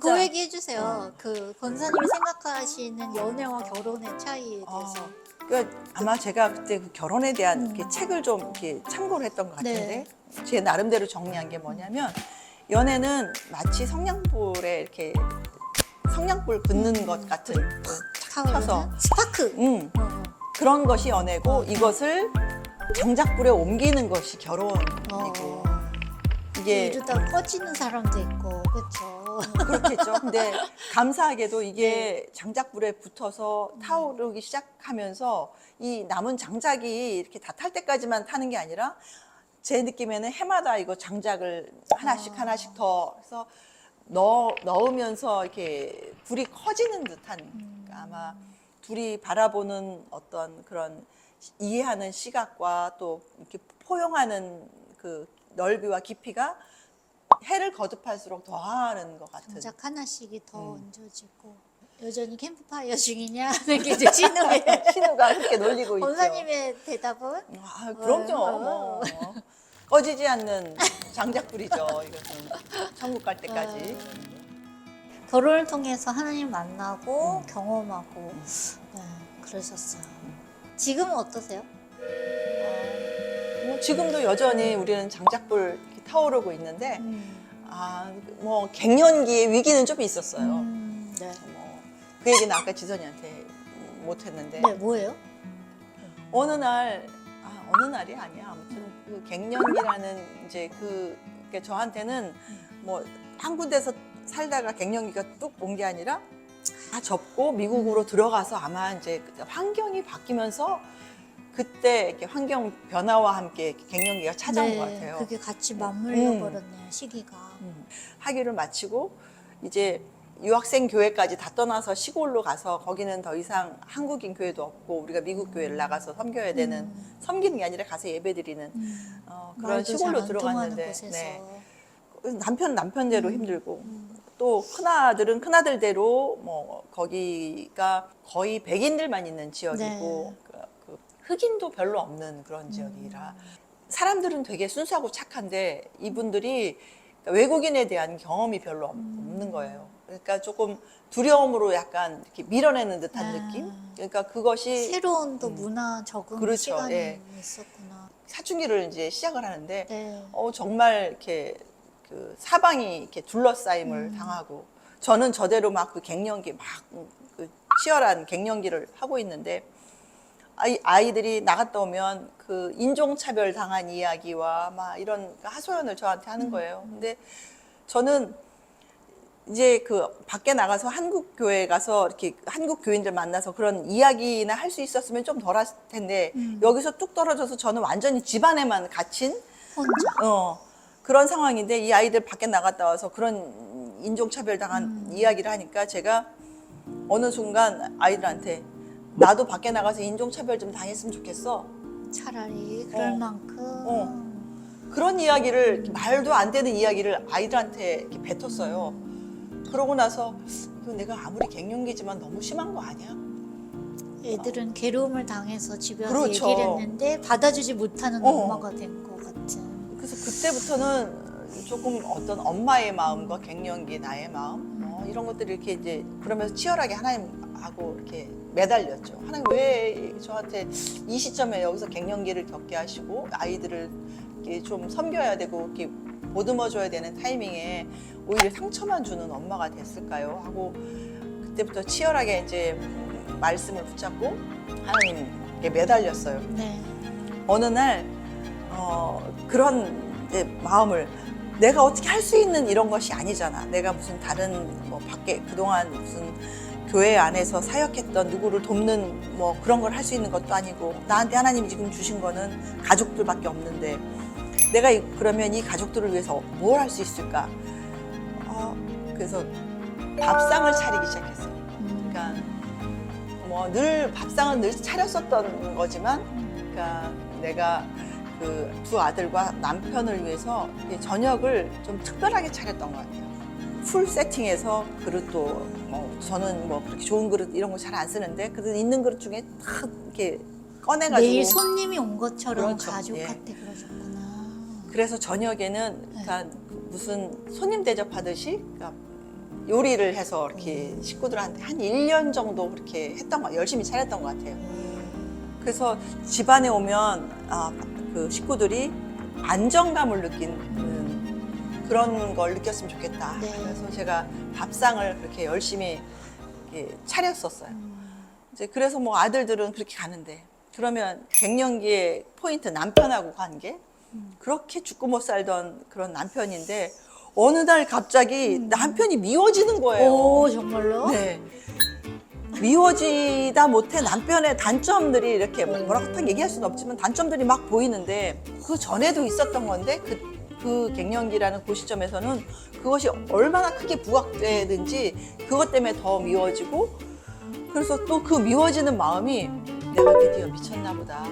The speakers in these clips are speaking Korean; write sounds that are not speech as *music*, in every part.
그 얘기 해주세요. 그 권사님이 생각하시는 연애와 결혼의 차이에 대해서. 그 아마 제가 그때 그 결혼에 대한 음. 이렇게 책을 좀 이렇게 참고를 했던 것 같은데 네. 제 나름대로 정리한 게 뭐냐면 연애는 마치 성냥불에 이렇게 성냥불 긋는 것 같은 그 타오르는 켜서 스파크. 음, 어, 어. 그런 것이 연애고 이것을 장작불에 옮기는 것이 결혼이고 어. 이게 이러다 꺼지는 사람도 있고, 그렇죠. 그렇겠죠. 근데 *laughs* 감사하게도 이게 장작불에 붙어서 타오르기 시작하면서 이 남은 장작이 이렇게 다 탈 때까지만 타는 게 아니라 제 느낌에는 해마다 이거 장작을 하나씩 아. 하나씩 더 해서 넣어, 넣으면서 이렇게 불이 커지는 듯한 그러니까 아마 둘이 바라보는 어떤 그런 시- 이해하는 시각과 또 이렇게 포용하는 그 넓이와 깊이가 해를 거듭할수록 더하는 것 같은. 장작 하나씩이 더 음. 얹어지고. 여전히 캠프파이어 중이냐? *laughs* 하는 게 이제 신우의 *laughs* 신우가 그렇게 놀리고 있죠. 권사님의 대답은? 아, 그럼요. 어, 뭐. 꺼지지 않는 장작불이죠. 이것은 천국 갈 때까지. 결혼을 통해서 하나님 만나고 음. 경험하고 네, 그러셨어요. 지금은 어떠세요? 뭐 지금도 여전히 우리는 장작불 타오르고 있는데 음. 아, 뭐 갱년기의 위기는 좀 있었어요. 음, 네. 뭐, 그 얘기는 아까 지선이한테 못 했는데 네, 뭐예요? 어느 날 아, 어느 날이 아니야. 아무튼 그 갱년기라는 이제 그 그러니까 저한테는 뭐 한 군데서 살다가 갱년기가 뚝 온 게 아니라 다 접고 미국으로 들어가서 아마 이제 환경이 바뀌면서 그때 이렇게 환경 변화와 함께 갱년기가 찾아온 것 같아요. 그게 같이 맞물려 음. 버렸네요, 시기가. 음, 학위를 마치고 이제 유학생 교회까지 다 떠나서 시골로 가서 거기는 더 이상 한국인 교회도 없고 우리가 미국 교회를 나가서 섬겨야 되는 음. 섬기는 게 아니라 가서 예배드리는 음. 어, 그런 시골로 들어갔는데. 네. 남편 남편대로 음. 힘들고 음. 또 큰아들은 큰아들대로 뭐 거기가 거의 백인들만 있는 지역이고 네. 흑인도 별로 없는 그런 음. 지역이라 사람들은 되게 순수하고 착한데 이분들이 외국인에 대한 경험이 별로 없- 음. 없는 거예요. 그러니까 조금 두려움으로 약간 이렇게 밀어내는 듯한 아. 느낌. 그러니까 그것이 새로운 또 음. 문화 적응 그렇죠, 시간이 예. 있었구나. 사춘기를 이제 시작을 하는데 네. 어, 정말 이렇게 그 사방이 이렇게 둘러싸임을 음. 당하고 저는 저대로 막 그 갱년기 막 그 치열한 갱년기를 하고 있는데 아이, 아이 들이 나갔다 오면 그 인종차별 당한 이야기와 막 이런 하소연을 저한테 하는 음. 거예요. 근데 저는 이제 그 밖에 나가서 한국 교회 가서 이렇게 한국 교인들 만나서 그런 이야기나 할 수 있었으면 좀덜 했을 텐데 음. 여기서 뚝 떨어져서 저는 완전히 집안에만 갇힌 혼자. 어, 그런 상황인데 이 아이들 밖에 나갔다 와서 그런 인종차별 당한 음. 이야기를 하니까 제가 어느 순간 아이들한테 나도 밖에 나가서 인종차별 좀 당했으면 좋겠어. 차라리 그럴 어. 만큼. 어. 그런 이야기를 말도 안 되는 이야기를 아이들한테 이렇게 뱉었어요. 그러고 나서 이거 내가 아무리 갱년기지만 너무 심한 거 아니야? 애들은 괴로움을 당해서 집에 와서 그렇죠. 얘기를 했는데 받아주지 못하는 어. 엄마가 된 것 같은. 그래서 그때부터는 조금 어떤 엄마의 마음과 갱년기 나의 마음 어, 이런 것들이 이렇게 이제 그러면서 치열하게 하나님하고 이렇게 매달렸죠. 하나님 왜 저한테 이 시점에 여기서 갱년기를 겪게 하시고 아이들을 이렇게 좀 섬겨야 되고 이렇게 보듬어 줘야 되는 타이밍에 오히려 상처만 주는 엄마가 됐을까요? 하고 그때부터 치열하게 이제 말씀을 붙잡고 하나님께 매달렸어요. 네. 어느 날 어, 그런 마음을 내가 어떻게 할 수 있는 이런 것이 아니잖아. 내가 무슨 다른 뭐 밖에 그동안 무슨 교회 안에서 사역했던 누구를 돕는 뭐 그런 걸 할 수 있는 것도 아니고 나한테 하나님이 지금 주신 거는 가족들밖에 없는데 내가 이- 그러면 이 가족들을 위해서 뭘 할 수 있을까? 어, 그래서 밥상을 차리기 시작했어요. 음. 그러니까 뭐 늘 밥상은 늘 차렸었던 거지만 그러니까 내가 그 두 아들과 남편을 위해서 이 저녁을 좀 특별하게 차렸던 것 같아요. 풀 세팅해서 그릇도 뭐 저는 뭐 그렇게 좋은 그릇 이런 거 잘 안 쓰는데 그래도 있는 그릇 중에 탁 이렇게 꺼내가지고 매일 손님이 온 것처럼 그렇죠. 가족한테 그러셨구나. 그래서 저녁에는 그러니까 무슨 손님 대접하듯이 그러니까 요리를 해서 이렇게 식구들한테 한 1년 정도 그렇게 했던 거 열심히 차렸던 것 같아요. 그래서 집안에 오면 아, 그 식구들이 안정감을 느끼는 그런 걸 느꼈으면 좋겠다. 네. 그래서 제가 밥상을 그렇게 열심히 이렇게 차렸었어요. 이제 그래서 뭐 아들들은 그렇게 가는데 그러면 갱년기의 포인트 남편하고 관계 그렇게 죽고 못 살던 그런 남편인데 어느 날 갑자기 남편이 미워지는 거예요. 오 정말로? 네. 미워지다 못해 남편의 단점들이 이렇게 뭐 뭐라고 딱 얘기할 수는 없지만 단점들이 막 보이는데 그 전에도 있었던 건데 그, 그 갱년기라는 그 시점에서는 그것이 얼마나 크게 부각되든지 그것 때문에 더 미워지고 그래서 또 그 미워지는 마음이 내가 드디어 미쳤나 보다.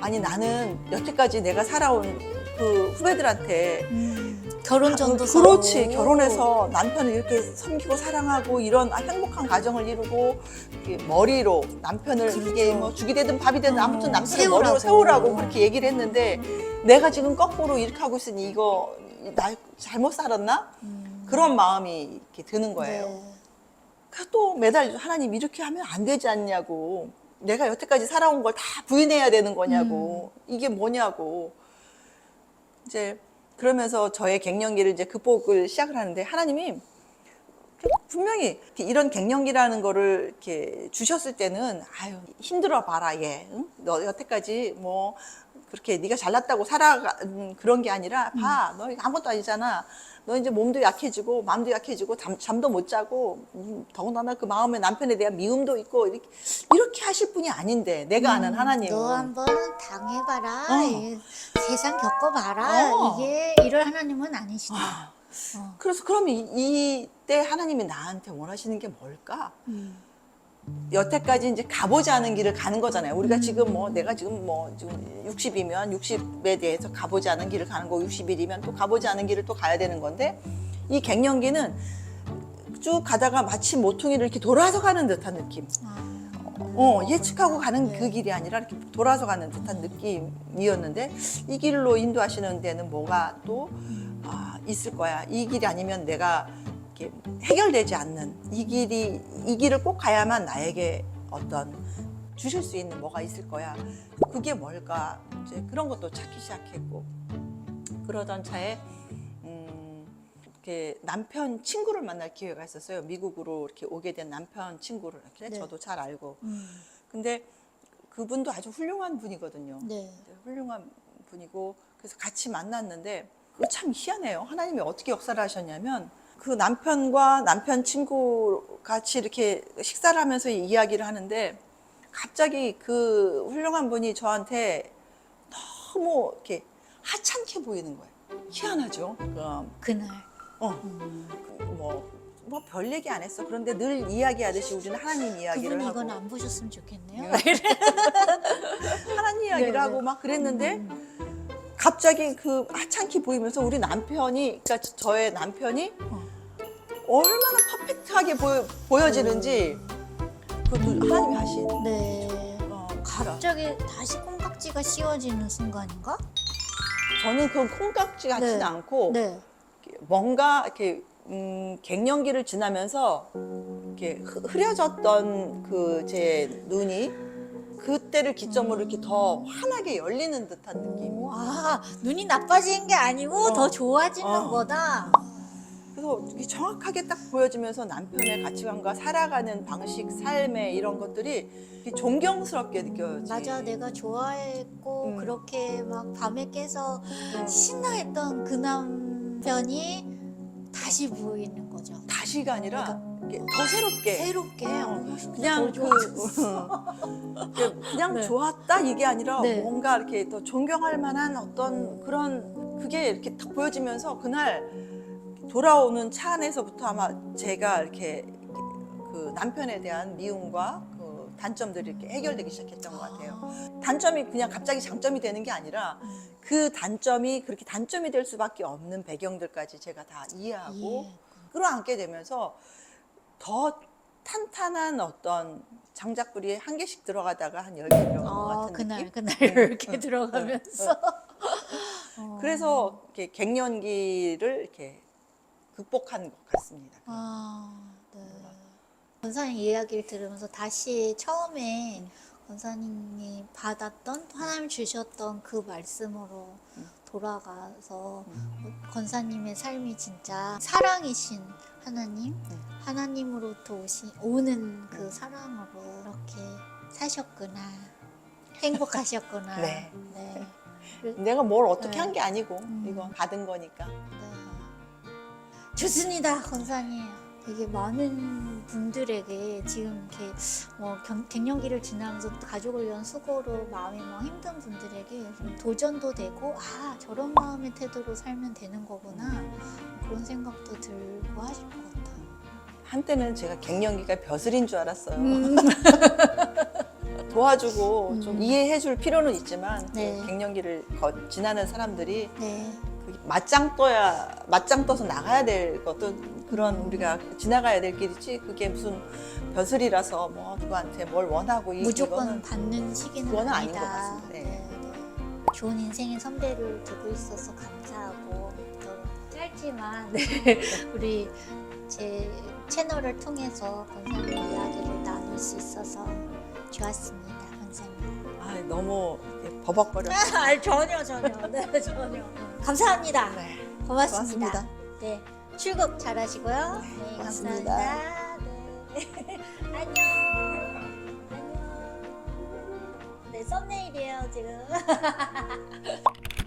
아니 나는 여태까지 내가 살아온 그 후배들한테 음, 결혼 전도 그렇지 결혼해서 남편을 이렇게 섬기고 사랑하고 이런 행복한 가정을 이루고 머리로 남편을 그렇죠. 이게 뭐 죽이 되든 밥이 되든 어, 아무튼 남편을 세우라고. 머리로 세우라고 그렇게 얘기를 했는데 내가 지금 거꾸로 이렇게 하고 있으니 이거 나 잘못 살았나 그런 마음이 이렇게 드는 거예요. 네. 그래서 또 매달 하나님 이렇게 하면 안 되지 않냐고 내가 여태까지 살아온 걸 다 부인해야 되는 거냐고 이게 뭐냐고 이제 그러면서 저의 갱년기를 이제 극복을 시작을 하는데 하나님이 분명히 이런 갱년기라는 거를 이렇게 주셨을 때는 아유 힘들어 봐라 얘. 응? 너 여태까지 뭐 그렇게 네가 잘났다고 살아간 그런 게 아니라 봐. 너 아무것도 아니잖아. 너 이제 몸도 약해지고 마음도 약해지고 잠, 잠도 못 자고 음, 더군다나 그 마음에 남편에 대한 미움도 있고 이렇게, 이렇게 하실 분이 아닌데 내가 아는 하나님은 너 한번 당해봐라. 어. 이 세상 겪어봐라. 어. 이게 이럴 하나님은 아니신다. 어. 그래서 그럼 이, 이때 하나님이 나한테 원하시는 게 뭘까? 음. 여태까지 이제 가보지 않은 길을 가는 거잖아요. 우리가 지금 뭐 내가 지금 뭐 지금 60이면 60에 대해서 가보지 않은 길을 가는 거고 61이면 또 가보지 않은 길을 또 가야 되는 건데 이 갱년기는 쭉 가다가 마치 모퉁이를 이렇게 돌아서 가는 듯한 느낌. 아, 어, 예측하고 가는 네. 그 길이 아니라 이렇게 돌아서 가는 듯한 느낌이었는데 이 길로 인도하시는 데는 뭐가 또 아, 있을 거야. 이 길이 아니면 내가 이렇게 해결되지 않는 이 길이 이 길을 꼭 가야만 나에게 어떤 주실 수 있는 뭐가 있을 거야. 그게 뭘까? 이제 그런 것도 찾기 시작했고 그러던 차에 음, 이렇게 남편 친구를 만날 기회가 있었어요. 미국으로 이렇게 오게 된 남편 친구를 이렇게 네. 저도 잘 알고. 음. 근데 그분도 아주 훌륭한 분이거든요. 네. 네, 훌륭한 분이고 그래서 같이 만났는데 그거 참 희한해요. 하나님이 어떻게 역사를 하셨냐면 그 남편과 남편 친구 같이 이렇게 식사를 하면서 이야기를 하는데 갑자기 그 훌륭한 분이 저한테 너무 이렇게 하찮게 보이는 거예요. 희한하죠. 그, 그날. 어, 음. 그 뭐, 뭐 별 얘기 안 했어. 그런데 늘 이야기하듯이 우리는 하나님 이야기를 그분 하고 이건 안 보셨으면 좋겠네요. *laughs* 하나님 이야기를 네, 하고 네. 막 그랬는데 갑자기 그 하찮게 보이면서 우리 남편이 그러니까 저의 남편이 어. 얼마나 퍼펙트하게 보여, 보여 지는지 그것도 하나님이 하신 네. 어, 그러니까 갑자기 다시 콩깍지가 씌워지는 순간인가? 저는 그 콩깍지 같지는 네. 않고 네. 뭔가 이렇게 음, 갱년기를 지나면서 이렇게 흐- 흐려졌던 그 제 눈이 그때를 기점으로 이렇게 더 환하게 열리는 듯한 느낌. 아, 눈이 나빠진 게 아니고 어. 더 좋아지는 어. 거다. 그래서 이게 정확하게 딱 보여지면서 남편의 가치관과 살아가는 방식, 삶의 이런 것들이 이렇게 존경스럽게 느껴지. 맞아, 내가 좋아했고 음. 그렇게 막 밤에 깨서 음. 신나했던 그 남편이 다시 보이는 거죠. 다시가 아니라 이렇게 더 새롭게. 새롭게 어, 어, 그냥 더그 좋아졌어. 그냥- 그냥 네. 좋았다 이게 아니라 네. 뭔가 이렇게 더 존경할 만한 어떤 그런 그게 이렇게 딱 보여지면서 그날 돌아오는 차 안에서부터 아마 제가 이렇게 그 남편에 대한 미움과 그 단점들이 이렇게 해결되기 시작했던 것 같아요. 단점이 그냥 갑자기 장점이 되는 게 아니라 그 단점이 그렇게 단점이 될 수밖에 없는 배경들까지 제가 다 이해하고 예. 끌어안게 되면서 더 탄탄한 어떤 장작불이 한 개씩 들어가다가 한 열 개 들어간 것 아, 같은 그날 느낌? 그날 응, 이렇게 응, 들어가면서 어. 그래서 이렇게 갱년기를 이렇게 극복한 것 같습니다. 아, 네. 권사님 이야기를 들으면서 다시 처음에 권사님이 받았던 하나님 주셨던 그 말씀으로 음. 돌아가서 권사님의 삶이 진짜 사랑이신 하나님, 음. 하나님으로부터 오신 오는 그 사랑으로 이렇게 사셨구나, 행복하셨구나. *laughs* 네. 네. *laughs* 내가 뭘 어떻게 네. 한 게 아니고 음. 이건 받은 거니까. 네. 좋습니다, 권사님. 되게 많은 분들에게 지금 이렇게 뭐 경- 갱년기를 지나면서 가족을 위한 수고로 마음이 막 힘든 분들에게 좀 도전도 되고 아 저런 마음의 태도로 살면 되는 거구나 그런 생각도 들고 하실 것 같아요. 한때는 제가 갱년기가 벼슬인 줄 알았어요. 음. *laughs* 도와주고 음. 좀 이해해줄 필요는 있지만 네. 그 갱년기를 거- 지나는 사람들이 네, 그 맞짱 떠야 맞짱 떠서 나가야 될 것도 그런 우리가 지나가야 될 길이지 그게 무슨 벼슬이라서 뭐 누구한테 뭘 원하고 이- 무조건 이거는 받는 시기는 그거는 아닌 아니다. 것 같습니다. 네. 네. 좋은 인생의 선배를 두고 있어서 감사하고 또 짧지만 네, *laughs* 우리 제 채널을 통해서 권사님 이야기를 나눌 수 있어서 좋았습니다, 권사님. 아, 너무 버벅거려. *laughs* 아, 전혀 전혀, 네 전혀. 감사합니다. 네. 고맙습니다. 고맙습니다. 네, 출국 잘하시고요. 네, 고맙습니다. 감사합니다. 네. *laughs* 안녕. 안녕. 네, 썸네일이에요 지금. *laughs*